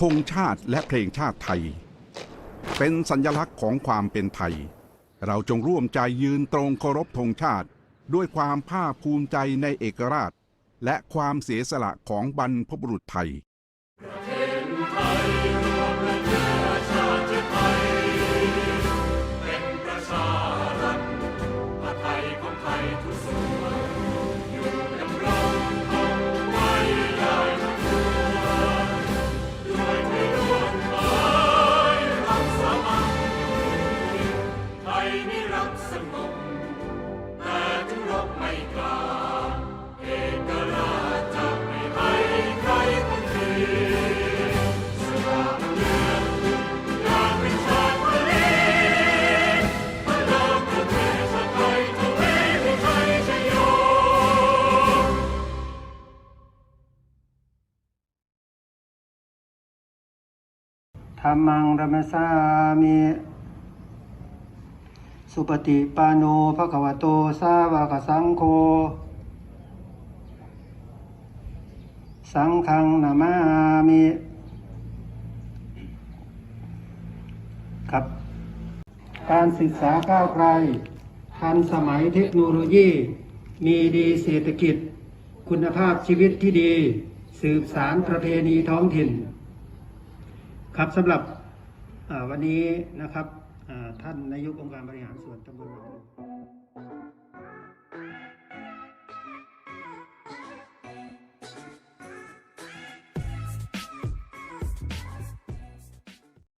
ธงชาติและเพลงชาติไทย เป็นสัญลักษณ์ของความเป็นไทย เราจงร่วมใจยืนตรงเคารพธงชาติ ด้วยความภาคภูมิใจในเอกราช และความเสียสละของบรรพบุรุษไทยประชารัฐอาไทยของไทยทุกส่วน ไทยนิรักสงบแต่ถึงรบไม่กล้าเอกราชจะไม่ให้ใครคนทีสละเลือดอยากเป็นชาติทะเลพระรามประเทศไทยทวีวิชัยชโยธรรมังรมสามิ สุปฏิปันโนภะคะวะโตสาวกสังโฆสังฆังนามามิครับ การศึกษาก้าวไกล ทันสมัยเทคโนโลยี มีดีเศรษฐกิจ คุณภาพชีวิตที่ดี สืบสารประเพณีท้องถิ่น ครับสำหรับวันนี้นะครับ ท่านนายกองค์การบริหารส่วนตำบลหนอง